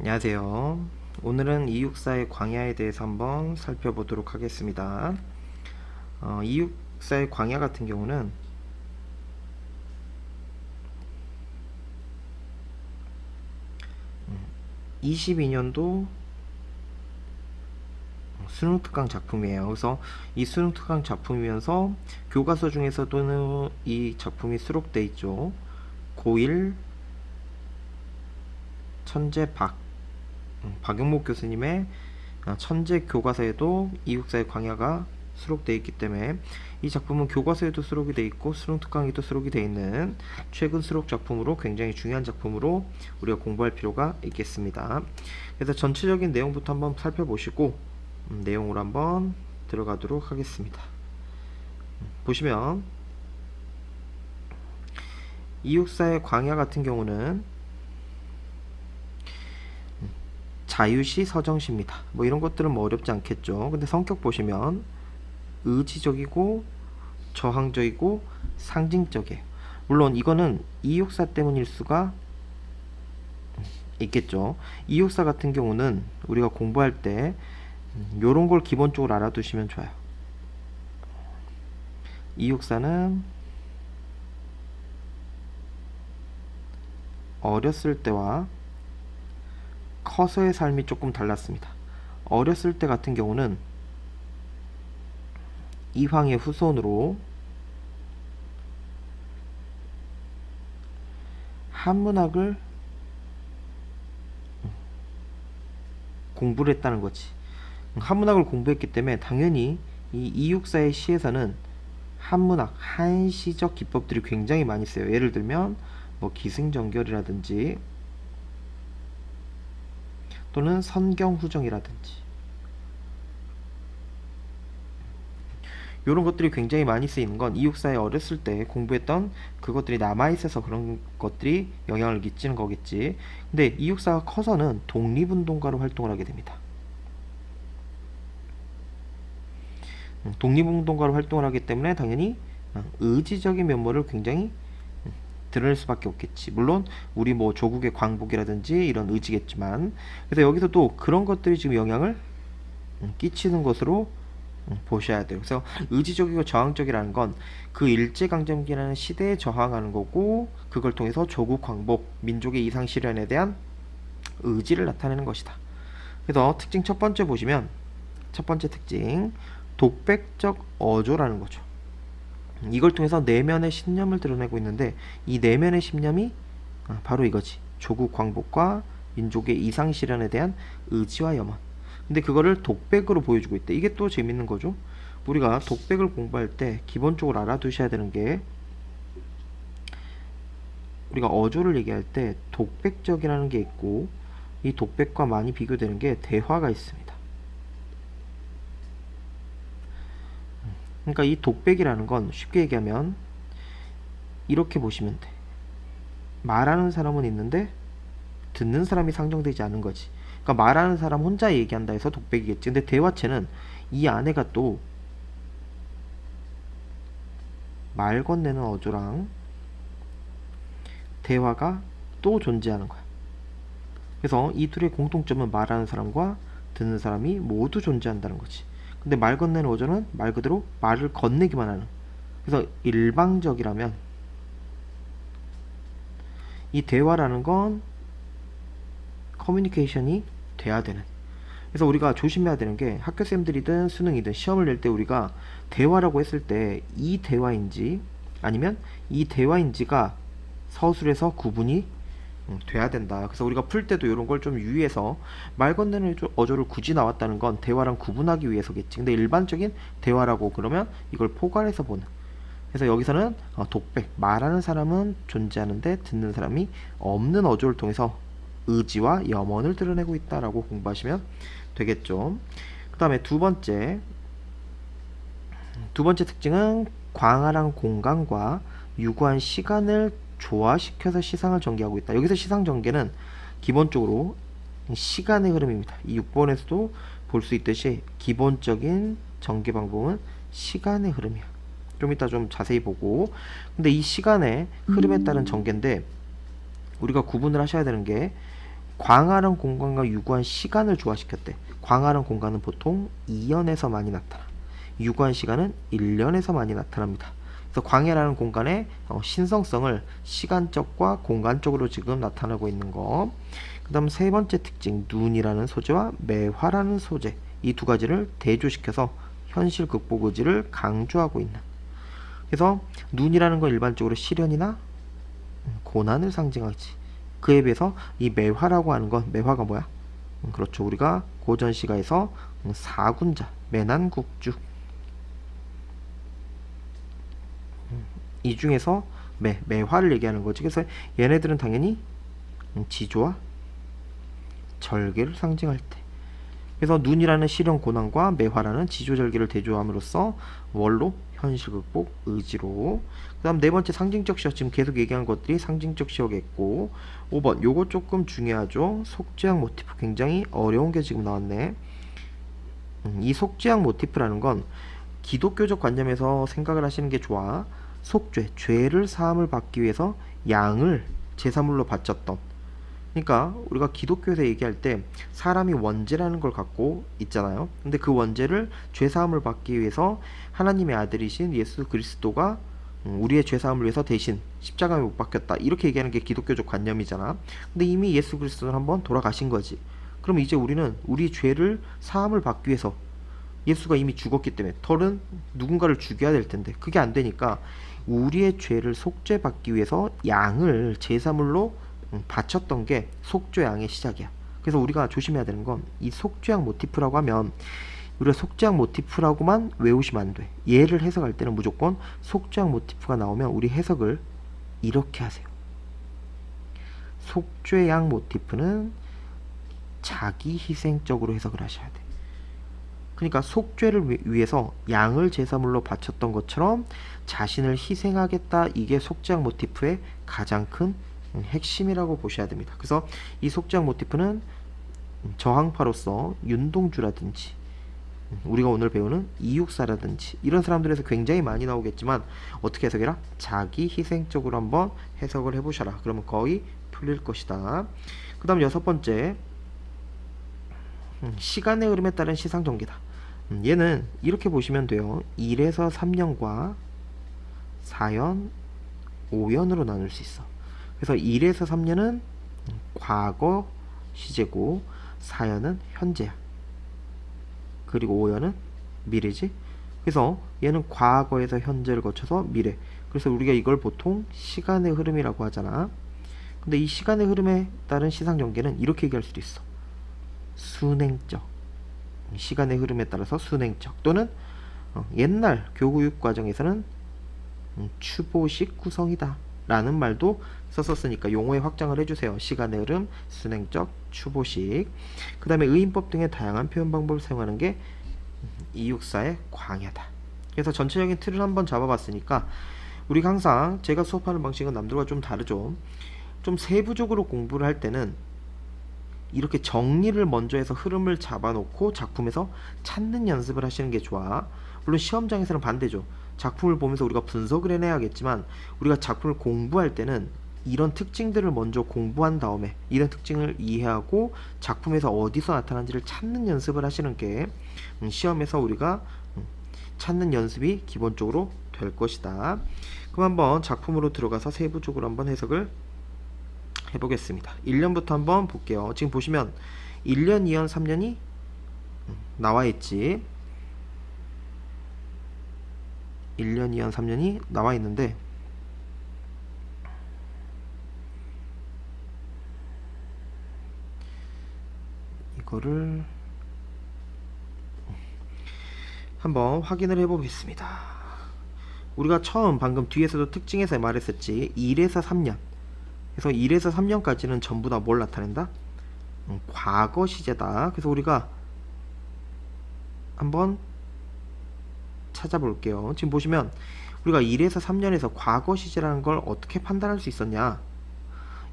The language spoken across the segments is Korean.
안녕하세요. 오늘은 264의 광야에 대해서 한번 살펴보도록 하겠습니다. 어, 264의 광야 같은 경우는 음, 22년도 수능 특강 작품이에요. 그래서 이 수능 특강 작품이면서 교과서 중에서도는 이 작품이 수록돼 있죠. 고1 천재 박 음, 박영목 교수님의 아, 천재 교과서에도 이국사의 광야가 수록되어 있기 때문에 이 작품은 교과서에도 수록이 되어 있고 수능 특강에도 수록이 되어 있는 최근 수록 작품으로 굉장히 중요한 작품으로 우리가 공부할 필요가 있겠습니다. 그래서 전체적인 내용부터 한번 살펴보시고 음, 내용으로 한번 들어가도록 하겠습니다. 음, 보시면 이육사의 광야 같은 경우는 자유시 서정시입니다. 뭐 이런 것들은 뭐 어렵지 않겠죠. 근데 성격 보시면 의지적이고 저항적이고 상징적이에요. 물론 이거는 이육사 때문일 수가 있겠죠. 이육사 같은 경우는 우리가 공부할 때 이런 걸 기본적으로 알아두시면 좋아요. 이육사는 어렸을 때와 커서의 삶이 조금 달랐습니다. 어렸을 때 같은 경우는 이황의 후손으로 한문학을 공부를 했다는 거지. 한문학을 공부했기 때문에 당연히 이 이육사의 시에서는 한문학, 한시적 기법들이 굉장히 많이 쓰여요. 예를 들면 뭐 기승전결이라든지 또는 선경후정이라든지. 이런 것들이 굉장히 많이 쓰이는 건 이육사에 어렸을 때 공부했던 그것들이 남아있어서 그런 것들이 영향을 끼치는 거겠지. 근데 이육사가 커서는 독립운동가로 활동을 하게 됩니다. 음, 독립운동가로 활동을 하기 때문에 당연히 어, 의지적인 면모를 굉장히 음, 드러낼 수밖에 없겠지. 물론 우리 뭐 조국의 광복이라든지 이런 의지겠지만 그래서 여기서 또 그런 것들이 지금 영향을 음, 끼치는 것으로 음, 보셔야 돼요. 그래서 의지적이고 저항적이라는 건 그 일제강점기라는 시대에 저항하는 거고 그걸 통해서 조국 광복, 민족의 이상 실현에 대한 의지를 나타내는 것이다. 그래서 특징 첫 번째 보시면 첫 번째 특징 독백적 어조라는 거죠. 이걸 통해서 내면의 신념을 드러내고 있는데 이 내면의 신념이 아, 바로 이거지. 조국 광복과 민족의 이상 실현에 대한 의지와 염원. 근데 그거를 독백으로 보여주고 있대. 이게 또 재밌는 거죠. 우리가 독백을 공부할 때 기본적으로 알아두셔야 되는 게 우리가 어조를 얘기할 때 독백적이라는 게 있고 이 독백과 많이 비교되는 게 대화가 있습니다. 그러니까 이 독백이라는 건 쉽게 얘기하면 이렇게 보시면 돼. 말하는 사람은 있는데 듣는 사람이 상정되지 않은 거지. 그러니까 말하는 사람 혼자 얘기한다 해서 독백이겠지. 근데 대화체는 이 안에가 또 말 건네는 어조랑 대화가 또 존재하는 거야. 그래서 이 둘의 공통점은 말하는 사람과 듣는 사람이 모두 존재한다는 거지. 근데 말 건네는 어조는 말 그대로 말을 건네기만 하는. 그래서 일방적이라면 이 대화라는 건 커뮤니케이션이 돼야 되는. 그래서 우리가 조심해야 되는 게 학교 쌤들이든 수능이든 시험을 낼 때 우리가 대화라고 했을 때 이 대화인지 아니면 이 대화인지가 서술에서 구분이 음, 돼야 된다. 그래서 우리가 풀 때도 이런 걸 좀 유의해서 말 건네는 어조를 굳이 나왔다는 건 대화랑 구분하기 위해서겠지. 근데 일반적인 대화라고 그러면 이걸 포괄해서 보는. 그래서 여기서는 어, 독백, 말하는 사람은 존재하는데 듣는 사람이 없는 어조를 통해서 의지와 염원을 드러내고 있다라고 공부하시면 되겠죠. 그 다음에 두 번째, 두 번째 특징은 광활한 공간과 유구한 시간을 조화시켜서 시상을 전개하고 있다. 여기서 시상 전개는 기본적으로 시간의 흐름입니다. 이 6번에서도 볼 수 있듯이 기본적인 전개 방법은 시간의 흐름이야. 좀 이따 좀 자세히 보고. 근데 이 시간의 흐름에 따른 전개인데 우리가 구분을 하셔야 되는 게 광활한 공간과 유구한 시간을 조화시켰대. 광활한 공간은 보통 2년에서 많이 나타나. 유구한 시간은 1년에서 많이 나타납니다. 그래서 광해라는 공간의 어, 신성성을 시간적과 공간적으로 지금 나타나고 있는 거. 그 다음 세 번째 특징, 눈이라는 소재와 매화라는 소재. 이 두 가지를 대조시켜서 현실 극복 의지를 강조하고 있는. 그래서 눈이라는 건 일반적으로 시련이나 음, 고난을 상징하지. 그에 비해서 이 매화라고 하는 건 매화가 뭐야? 음, 그렇죠. 우리가 고전 시가에서 음, 사군자, 매난국주 이 중에서 매, 매화를 얘기하는 거지. 그래서 얘네들은 당연히 음, 지조와 절개를 상징할 때. 그래서 눈이라는 시련 고난과 매화라는 지조 절개를 대조함으로써 원로 현실 극복 의지로. 그다음 네 번째 상징적 시역. 지금 계속 얘기한 것들이 상징적 시역이었고 5번. 요거 조금 중요하죠. 속죄학 모티프 굉장히 어려운 게 지금 나왔네. 음, 이 속죄학 모티프라는 건 기독교적 관점에서 생각을 하시는 게 좋아 속죄 죄를 사함을 받기 위해서 양을 제사물로 바쳤던 그러니까 우리가 기독교에서 얘기할 때 사람이 원죄라는 걸 갖고 있잖아요. 근데 그 원죄를 죄 사함을 받기 위해서 하나님의 아들이신 예수 그리스도가 음, 우리의 죄 사함을 위해서 대신 십자가에 못 박혔다. 이렇게 얘기하는 게 기독교적 관념이잖아. 근데 이미 예수 그리스도는 한번 돌아가신 거지. 그럼 이제 우리는 우리 죄를 사함을 받기 위해서 예수가 이미 죽었기 때문에 덜은 누군가를 죽여야 될 텐데 그게 안 되니까 우리의 죄를 속죄받기 위해서 양을 제사물로 음, 바쳤던 게 속죄양의 시작이야. 그래서 우리가 조심해야 되는 건 이 속죄양 모티프라고 하면 우리가 속죄양 모티프라고만 외우시면 안 돼. 얘를 해석할 때는 무조건 속죄양 모티프가 나오면 우리 해석을 이렇게 하세요. 속죄양 모티프는 자기 희생적으로 해석을 하셔야 돼. 그러니까 속죄를 위- 위해서 양을 제사물로 바쳤던 것처럼 자신을 희생하겠다 이게 속죄양 모티프의 가장 큰 음, 핵심이라고 보셔야 됩니다. 그래서 이 속죄양 모티프는 음, 저항파로서 윤동주라든지 음, 우리가 오늘 배우는 이육사라든지 이런 사람들에서 굉장히 많이 나오겠지만 어떻게 해석해라? 자기 희생적으로 한번 해석을 해보셔라. 그러면 거의 풀릴 것이다. 그 다음 여섯 번째 음, 시간의 흐름에 따른 시상 전개다. 음, 얘는 이렇게 보시면 돼요. 1에서 3년과 4연, 5연으로 나눌 수 있어. 그래서 1에서 3년은 과거 시제고 4년은 현재야. 그리고 5년은 미래지. 그래서 얘는 과거에서 현재를 거쳐서 미래. 그래서 우리가 이걸 보통 시간의 흐름이라고 하잖아. 근데 이 시간의 흐름에 따른 시상 전개는 이렇게 얘기할 수도 있어. 순행적. 시간의 흐름에 따라서 순행적 또는 어, 옛날 교구육 과정에서는 음, 추보식 구성이다 라는 말도 썼었으니까 용어의 확장을 해주세요. 시간의 흐름, 순행적, 추보식 그 다음에 의인법 등의 다양한 표현 방법을 사용하는 게 음, 이육사의 광야다. 그래서 전체적인 틀을 한번 잡아봤으니까 우리가 항상 제가 수업하는 방식은 남들과 좀 다르죠. 좀 세부적으로 공부를 할 때는 이렇게 정리를 먼저 해서 흐름을 잡아놓고 작품에서 찾는 연습을 하시는 게 좋아. 물론 시험장에서는 반대죠. 작품을 보면서 우리가 분석을 해내야겠지만 우리가 작품을 공부할 때는 이런 특징들을 먼저 공부한 다음에 이런 특징을 이해하고 작품에서 어디서 나타난지를 찾는 연습을 하시는 게 음, 시험에서 우리가 음, 찾는 연습이 기본적으로 될 것이다. 그럼 한번 작품으로 들어가서 세부적으로 한번 해석을 해보겠습니다. 1년부터 한번 볼게요. 지금 보시면 1년, 2년, 3년이 나와 있지. 1년, 2년, 3년이 나와 있는데 이거를 한번 확인을 해보겠습니다. 우리가 처음 방금 뒤에서도 특징에서 말했었지 1에서 3년 그래서 1에서 3년까지는 전부 다 뭘 나타낸다? 음, 과거 시제다. 그래서 우리가 한번 찾아볼게요. 지금 보시면 우리가 1에서 3년에서 과거 시제라는 걸 어떻게 판단할 수 있었냐?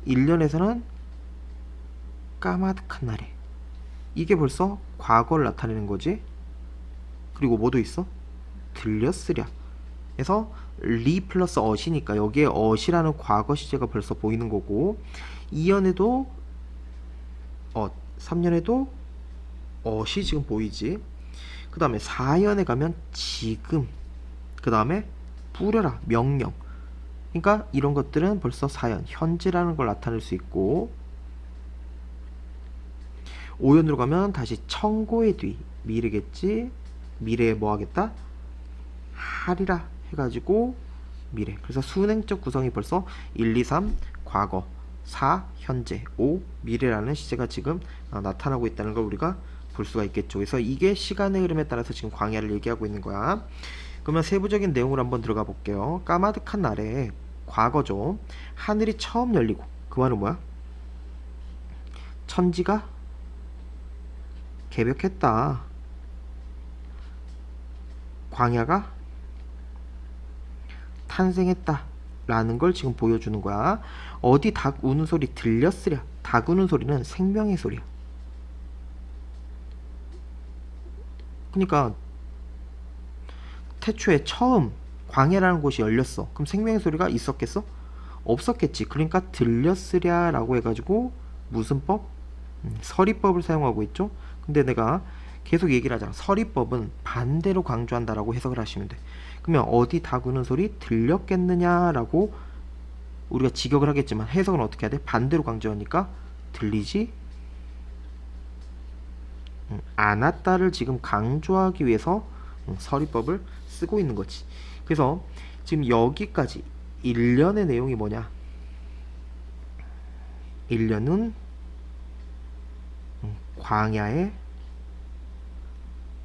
1년에서는 까마득한 날에 이게 벌써 과거를 나타내는 거지. 그리고 뭐도 있어? 들렸으랴. 그래서 리 플러스 어시니까 여기에 어시라는 과거 시제가 벌써 보이는 거고 이연에도 엇. 3년에도 엇이 지금 보이지. 그 다음에 4연에 가면 지금. 그 다음에 뿌려라. 명령. 그러니까 이런 것들은 벌써 4연, 현재라는 걸 나타낼 수 있고 5연으로 가면 다시 청고의 뒤. 미래겠지. 미래에 뭐 하겠다? 하리라 해가지고 미래. 그래서 순행적 구성이 벌써 1, 2, 3 과거, 4 현재, 5 미래라는 시제가 지금 어, 나타나고 있다는 걸 우리가 볼 수가 있겠죠. 그래서 이게 시간의 흐름에 따라서 지금 광야를 얘기하고 있는 거야. 그러면 세부적인 내용을 한번 들어가 볼게요. 까마득한 날에 과거죠. 하늘이 처음 열리고 그 말은 뭐야? 천지가 개벽했다. 광야가 탄생했다. 라는 걸 지금 보여주는 거야. 어디 닭 우는 소리 들렸으랴. 닭 우는 소리는 생명의 소리야. 그러니까 태초에 처음 광야라는 곳이 열렸어. 그럼 생명의 소리가 있었겠어? 없었겠지. 그러니까 들렸으랴라고 해가지고 무슨 법? 음, 서리법을 사용하고 있죠. 근데 내가 계속 얘기를 하잖아. 서리법은 반대로 강조한다라고 해석을 하시면 돼. 그러면 어디 다구는 소리 들렸겠느냐라고 우리가 직역을 하겠지만 해석은 어떻게 해야 돼? 반대로 강조하니까 들리지 음, 않았다를 지금 강조하기 위해서 음, 서리법을 쓰고 있는 거지. 그래서 지금 여기까지 1년의 내용이 뭐냐? 1년은 음, 광야의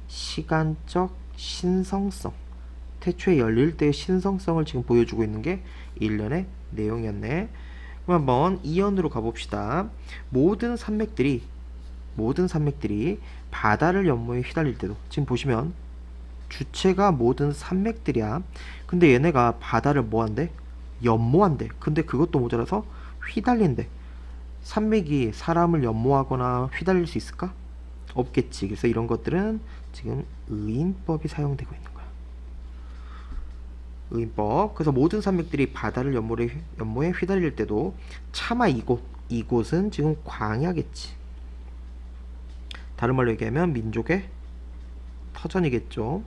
시간적 신성성 태초에 열릴 때의 신성성을 지금 보여주고 있는 게 1년의 내용이었네 그럼 한번 2연으로 가봅시다 모든 산맥들이 모든 산맥들이 바다를 연모에 휘달릴 때도 지금 보시면 주체가 모든 산맥들이야 근데 얘네가 바다를 뭐한대? 연모한대 근데 그것도 모자라서 휘달린대 산맥이 사람을 연모하거나 휘달릴 수 있을까? 없겠지. 그래서 이런 것들은 지금 의인법이 사용되고 있는. 의인법. 그래서 모든 산맥들이 바다를 연모에, 연모에 휘달릴 때도 차마 이곳, 이곳은 지금 광야겠지. 다른 말로 얘기하면 민족의 터전이겠죠.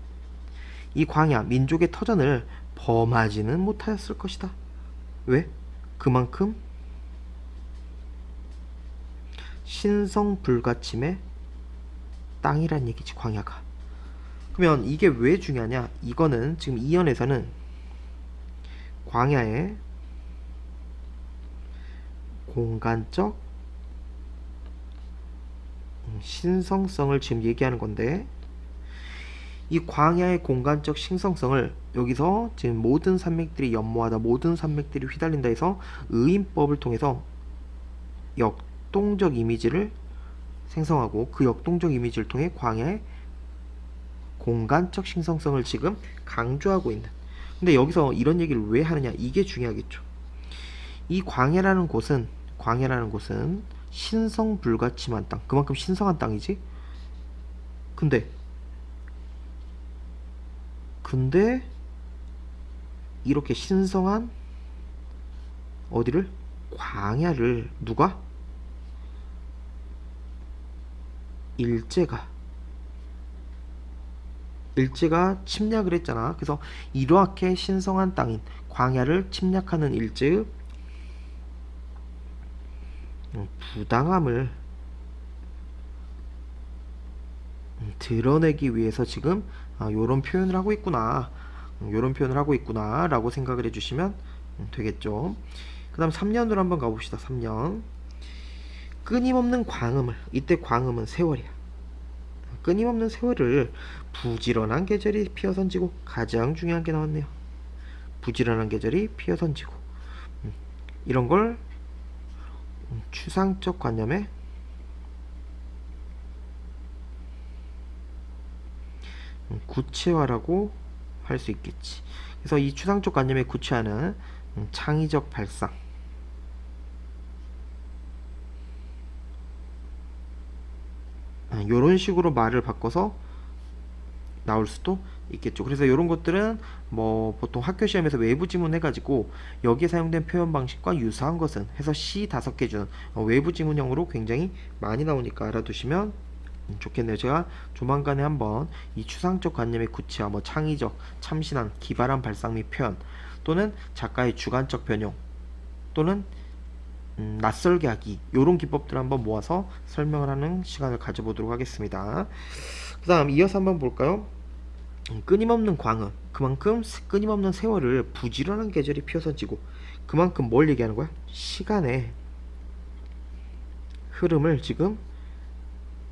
이 광야, 민족의 터전을 범하지는 못하였을 것이다. 왜? 그만큼 신성 불가침의 땅이란 얘기지 광야가 그러면 이게 왜 중요하냐 이거는 지금 이연에서는 광야의 공간적 신성성을 지금 얘기하는 건데 이 광야의 공간적 신성성을 여기서 지금 모든 산맥들이 연모하다 모든 산맥들이 휘달린다 해서 의인법을 통해서 역동적 이미지를 생성하고 그 역동적 이미지를 통해 광야의 공간적 신성성을 지금 강조하고 있는 근데 여기서 이런 얘기를 왜 하느냐? 이게 중요하겠죠. 이 광야라는 곳은 광야라는 곳은 신성 불가침한 땅 그만큼 신성한 땅이지? 근데 근데 이렇게 신성한 어디를? 광야를 누가? 일제가 일제가 침략을 했잖아. 그래서 이렇게 신성한 땅인 광야를 침략하는 일제의 음, 부당함을 음, 드러내기 위해서 지금 이런 아, 표현을 하고 있구나. 이런 음, 표현을 하고 있구나. 라고 생각을 해주시면 되겠죠. 그 다음 3년으로 한번 가봅시다. 3년. 끊임없는 광음을 이때 광음은 세월이야. 끊임없는 세월을 부지런한 계절이 피어 선지고 가장 중요한 게 나왔네요. 부지런한 계절이 피어 선지고 음, 이런 걸 음, 추상적 관념의 음, 구체화라고 할 수 있겠지. 그래서 이 추상적 관념의 구체화는 창의적 발상 이런 아, 식으로 말을 바꿔서 나올 수도 있겠죠. 그래서 이런 것들은 뭐 보통 학교 시험에서 외부 지문 해가지고 여기에 사용된 표현 방식과 유사한 것은 해서 C 다섯 개 준 외부 지문형으로 굉장히 많이 나오니까 알아두시면 음, 좋겠네요. 제가 조만간에 한번 이 추상적 관념의 구체화, 뭐 창의적, 참신한, 기발한 발상 및 표현 또는 작가의 주관적 변형 또는 음, 낯설게 하기 이런 기법들을 한번 모아서 설명을 하는 시간을 가져보도록 하겠습니다. 그 다음 이어서 한번 볼까요? 음, 끊임없는 광은 그만큼 세- 끊임없는 세월을 부지런한 계절이 피어선지고 그만큼 뭘 얘기하는 거야? 시간의 흐름을 지금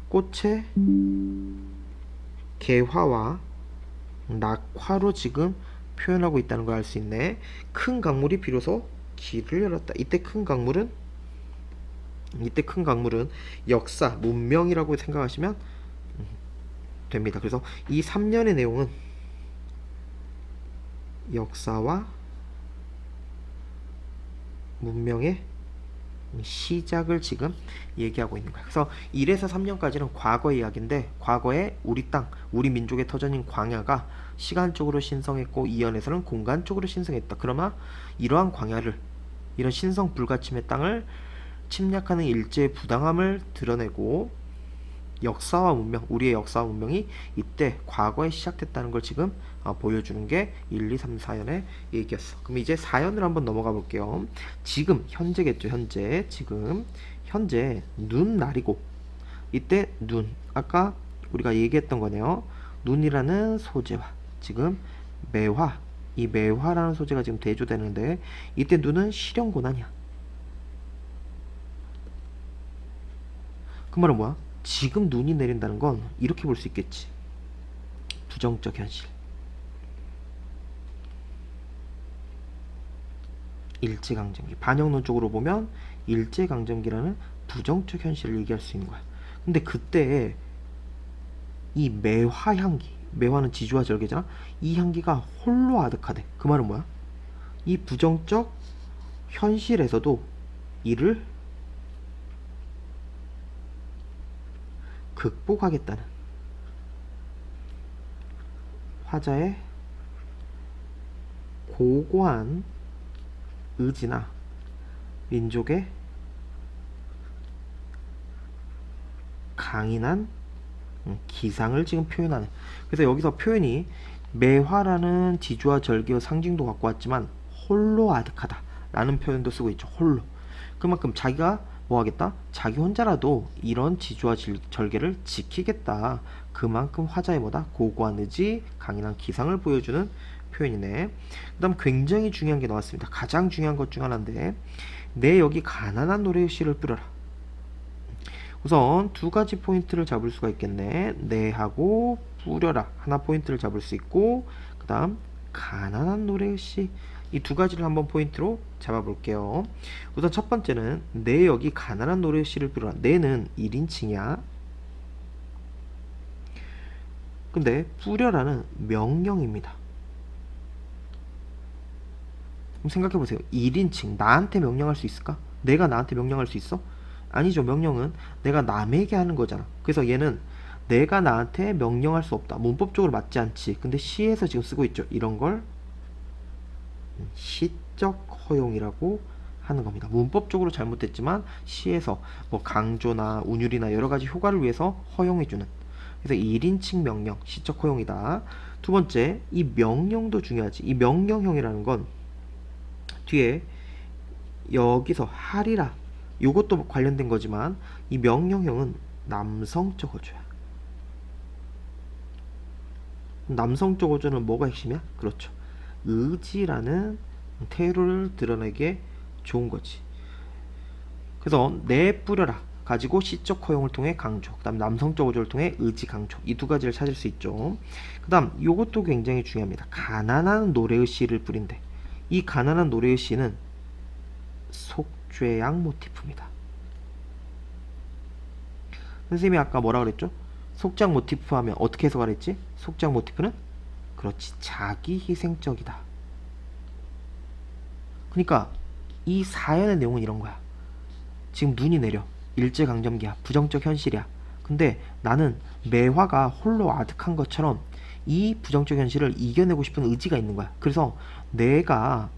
꽃의 개화와 낙화로 지금 표현하고 있다는 걸 알 수 있네. 큰 강물이 비로소 길을 열었다. 이때 큰 강물은 이때 큰 강물은 역사, 문명이라고 생각하시면 음, 됩니다. 그래서 이 3년의 내용은 역사와 문명의 시작을 지금 얘기하고 있는 거야. 그래서 1에서 3년까지는 과거 이야기인데 과거에 우리 땅, 우리 민족의 터전인 광야가 시간적으로 신성했고 2연에서는 공간적으로 신성했다. 그러나 이러한 광야를 이런 신성 불가침의 땅을 침략하는 일제의 부당함을 드러내고 역사와 문명, 우리의 역사와 문명이 이때 과거에 시작됐다는 걸 지금 어, 보여주는 게 1, 2, 3, 4연의 얘기였어. 그럼 이제 4연을 한번 넘어가 볼게요. 지금 현재겠죠. 현재 지금 현재 눈 날이고 이때 눈 아까 우리가 얘기했던 거네요. 눈이라는 소재와 지금 매화 이 매화라는 소재가 지금 대조되는데 이때 눈은 실현 고난이야. 그 말은 뭐야? 지금 눈이 내린다는 건 이렇게 볼 수 있겠지. 부정적 현실. 일제강점기. 반영론 쪽으로 보면 일제강점기라는 부정적 현실을 얘기할 수 있는 거야. 근데 그때 이 매화 향기, 매화는 지주와 절개잖아. 이 향기가 홀로 아득하대. 그 말은 뭐야? 이 부정적 현실에서도 이를 극복하겠다는 화자의 고고한 의지나 민족의 강인한 음, 기상을 지금 표현하는. 그래서 여기서 표현이 매화라는 지주와 절개의 상징도 갖고 왔지만 홀로 아득하다 라는 표현도 쓰고 있죠. 홀로. 그만큼 자기가 뭐 하겠다? 자기 혼자라도 이런 지주와 질- 절개를 지키겠다. 그만큼 화자의 뭐다? 고고한 의지 강인한 기상을 보여주는 표현이네. 그 다음 굉장히 중요한 게 나왔습니다. 가장 중요한 것 중 하나인데 내 여기 가난한 노래의 씨를 뿌려라 우선 두 가지 포인트를 잡을 수가 있겠네. 내하고 뿌려라. 하나 포인트를 잡을 수 있고, 그 다음, 가난한 노래의 시. 이 두 가지를 한번 포인트로 잡아볼게요. 우선 첫 번째는, 내 여기 가난한 노래의 시를 뿌려라. 내는 1인칭이야. 근데, 뿌려라는 명령입니다. 생각해보세요. 1인칭. 나한테 명령할 수 있을까? 내가 나한테 명령할 수 있어? 아니죠. 명령은 내가 남에게 하는 거잖아. 그래서 얘는 내가 나한테 명령할 수 없다. 문법적으로 맞지 않지. 근데 시에서 지금 쓰고 있죠. 이런 걸 시적 허용이라고 하는 겁니다. 문법적으로 잘못됐지만 시에서 뭐 강조나 운율이나 여러 가지 효과를 위해서 허용해주는. 그래서 1인칭 명령, 시적 허용이다. 두 번째, 이 명령도 중요하지. 이 명령형이라는 건 뒤에 여기서 하리라 요것도 관련된 거지만 이 명령형은 남성적 어조야. 남성적 어조는 뭐가 핵심이야? 그렇죠. 의지라는 태도를 드러내기에 좋은 거지. 그래서 내 뿌려라 가지고 시적 허용을 통해 강조, 그다음 남성적 어조를 통해 의지 강조 이 두 가지를 찾을 수 있죠. 그다음 요것도 굉장히 중요합니다. 가난한 노래의 씨를 뿌린대. 이 가난한 노래의 씨는 속 죄양 모티프입니다. 선생님이 아까 뭐라 그랬죠? 속장 모티프 하면 어떻게 해석을 했지? 속장 모티프는 그렇지 자기 희생적이다. 그러니까 이 사연의 내용은 이런 거야. 지금 눈이 내려 일제 강점기야 부정적 현실이야. 근데 나는 매화가 홀로 아득한 것처럼 이 부정적 현실을 이겨내고 싶은 의지가 있는 거야. 그래서 내가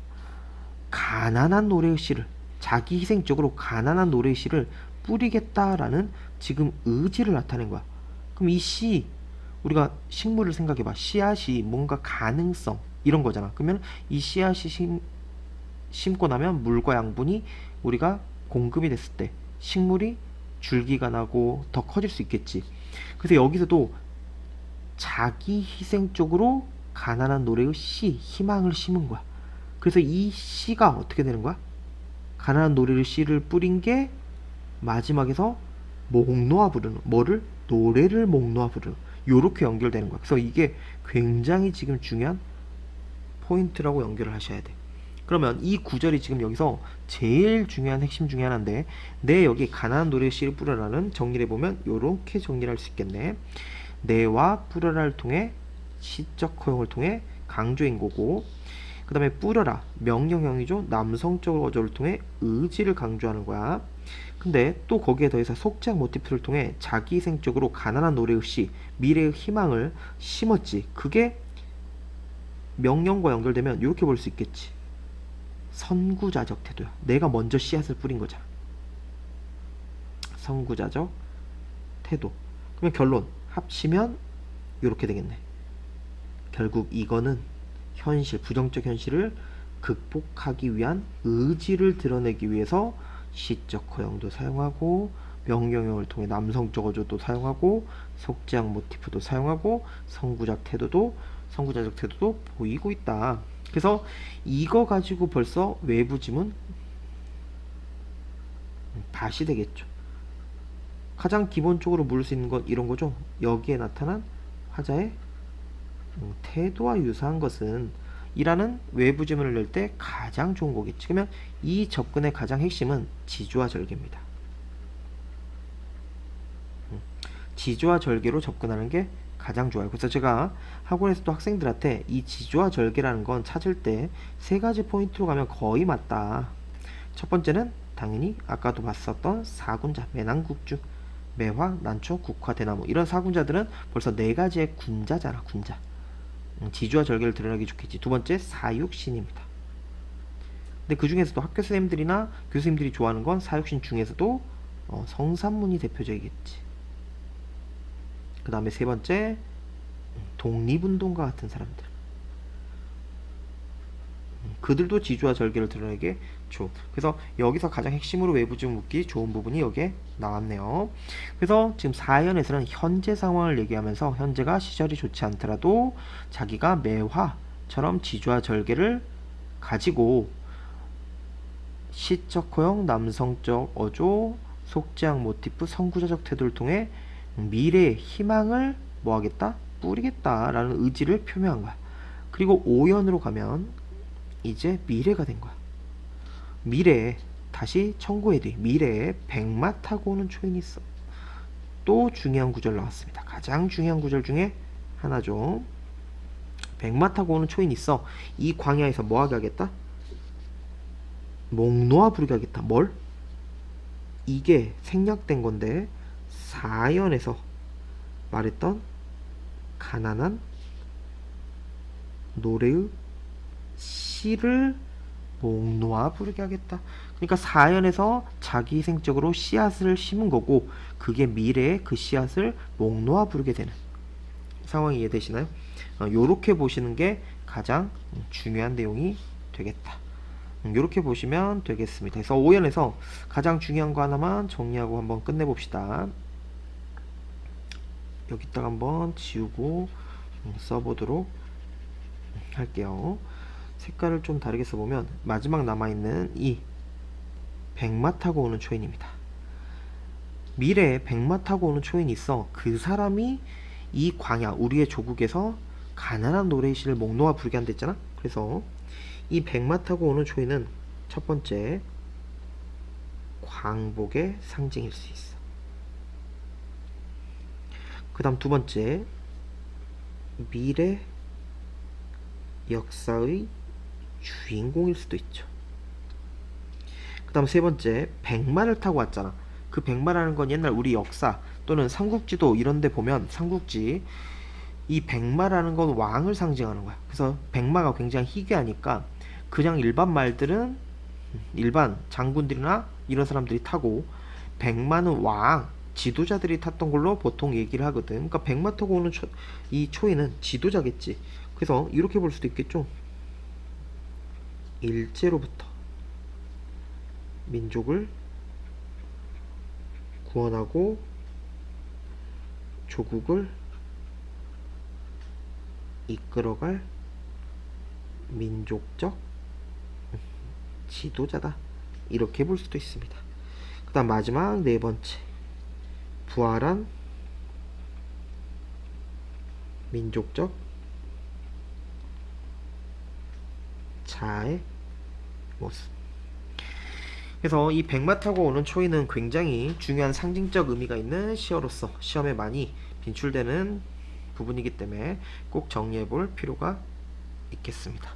가난한 노래의 씨를 자기 희생적으로 가난한 노래의 씨를 뿌리겠다라는 지금 의지를 나타낸 거야. 그럼 이 씨 우리가 식물을 생각해봐. 씨앗이 뭔가 가능성 이런 거잖아. 그러면 이 씨앗이 심, 심고 나면 물과 양분이 우리가 공급이 됐을 때 식물이 줄기가 나고 더 커질 수 있겠지. 그래서 여기서도 자기 희생적으로 가난한 노래의 씨, 희망을 심은 거야. 그래서 이 씨가 어떻게 되는 거야? 가난한 노래의 씨를 뿌린 게 마지막에서 목 놓아 부르는 뭐를 노래를 목 놓아 부르는 요렇게 연결되는 거야. 그래서 이게 굉장히 지금 중요한 포인트라고 연결을 하셔야 돼. 그러면 이 구절이 지금 여기서 제일 중요한 핵심 중에 하나인데 내 여기 가난한 노래 씨를 뿌려라는 정리를 해보면 요렇게 정리를 할 수 있겠네. 내와 뿌려라를 통해 시적 허용을 통해 강조인 거고 그 다음에 뿌려라 명령형이죠. 남성적 어조를 통해 의지를 강조하는 거야. 근데 또 거기에 더해서 속작 모티프를 통해 자기생적으로 가난한 노래의 시 미래의 희망을 심었지. 그게 명령과 연결되면 이렇게 볼 수 있겠지. 선구자적 태도야. 내가 먼저 씨앗을 뿌린 거잖아. 선구자적 태도. 그러면 결론 합치면 이렇게 되겠네. 결국 이거는 현실, 부정적 현실을 극복하기 위한 의지를 드러내기 위해서 시적 허용도 사용하고 명령형을 통해 남성적 어조도 사용하고 속지학 모티프도 사용하고 선구작 태도도 선구자적 태도도 보이고 있다. 그래서 이거 가지고 벌써 외부 지문 다시 되겠죠. 가장 기본적으로 물을 수 있는 건 이런 거죠. 여기에 나타난 화자의 음, 태도와 유사한 것은 이라는 외부 지문을 낼때 가장 좋은 거겠지. 그러면 이 접근의 가장 핵심은 지주와 절개입니다. 음, 지주와 절개로 접근하는 게 가장 좋아요. 그래서 제가 학원에서도 학생들한테 이 지주와 절개라는 건 찾을 때 세 가지 포인트로 가면 거의 맞다. 첫 번째는 당연히 아까도 봤었던 사군자, 매난국주, 매화, 난초, 국화, 대나무 이런 사군자들은 벌써 네 가지의 군자잖아, 군자. 음, 지주와 절개를 드러나기 좋겠지. 두 번째 사육신입니다. 근데 그 중에서도 학교 선생님들이나 교수님들이 좋아하는 건 사육신 중에서도 어, 성산문이 대표적이겠지. 그 다음에 세 번째 음, 독립운동가 같은 사람들. 음, 그들도 지주와 절개를 드러내게 좋. 그래서 여기서 가장 핵심으로 외부 좀 묻기 좋은 부분이 여기에 나왔네요. 그래서 지금 4연에서는 현재 상황을 얘기하면서 현재가 시절이 좋지 않더라도 자기가 매화처럼 지주와 절개를 가지고 시적 허용, 남성적 어조, 속지학 모티프, 선구자적 태도를 통해 미래의 희망을 뭐 하겠다? 뿌리겠다라는 의지를 표명한 거야. 그리고 5연으로 가면 이제 미래가 된 거야. 미래에 다시 청구해드리 미래에 백마 타고 오는 초인이 있어. 또 중요한 구절 나왔습니다. 가장 중요한 구절 중에 하나죠. 백마 타고 오는 초인이 있어. 이 광야에서 뭐 하게 하겠다? 목 놓아 부르게 하겠다. 뭘? 이게 생략된 건데 4연에서 말했던 가난한 노래의 시를 목 놓아 부르게 하겠다. 그러니까 4연에서 자기 희생적으로 씨앗을 심은 거고 그게 미래에 그 씨앗을 목 놓아 부르게 되는 상황이 이해되시나요? 어, 요렇게 보시는 게 가장 중요한 내용이 되겠다. 이렇게 보시면 되겠습니다. 그래서 5연에서 가장 중요한 거 하나만 정리하고 한번 끝내봅시다. 여기다가 한번 지우고 써보도록 할게요. 색깔을 좀 다르게 써보면 마지막 남아있는 이 백마 타고 오는 초인입니다. 미래에 백마 타고 오는 초인이 있어 그 사람이 이 광야 우리의 조국에서 가난한 노래의 시를 목 놓아 부르게 한다 했잖아. 그래서 이 백마 타고 오는 초인은 첫 번째 광복의 상징일 수 있어. 그 다음 두 번째 미래 역사의 주인공일 수도 있죠. 그 다음 세 번째 백마를 타고 왔잖아. 그 백마라는 건 옛날 우리 역사 또는 삼국지도 이런 데 보면 삼국지 이 백마라는 건 왕을 상징하는 거야. 그래서 백마가 굉장히 희귀하니까 그냥 일반 말들은 일반 장군들이나 이런 사람들이 타고 백마는 왕 지도자들이 탔던 걸로 보통 얘기를 하거든. 그러니까 백마 타고 오는 초, 이 초인은 지도자겠지. 그래서 이렇게 볼 수도 있겠죠. 일제로부터 민족을 구원하고 조국을 이끌어갈 민족적 지도자다. 이렇게 볼 수도 있습니다. 그 다음 마지막 네 번째. 부활한 민족적 자아의 모습. 그래서 이 백마 타고 오는 초인은 굉장히 중요한 상징적 의미가 있는 시어로서 시험에 많이 빈출되는 부분이기 때문에 꼭 정리해 볼 필요가 있겠습니다.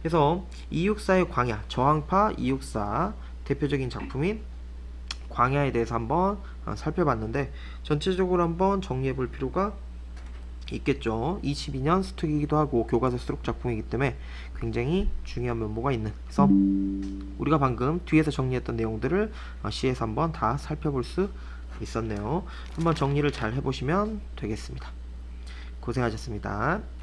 그래서 264의 광야, 저항파 264 대표적인 작품인 광야에 대해서 한번 어, 살펴봤는데 전체적으로 한번 정리해 볼 필요가 있겠죠. 22년 스톡이기도 하고 교과서 수록 작품이기 때문에 굉장히 중요한 면모가 있는. 그래서 우리가 방금 뒤에서 정리했던 내용들을 어, C에서 한번 다 살펴볼 수 있었네요. 한번 정리를 잘 해보시면 되겠습니다. 고생하셨습니다.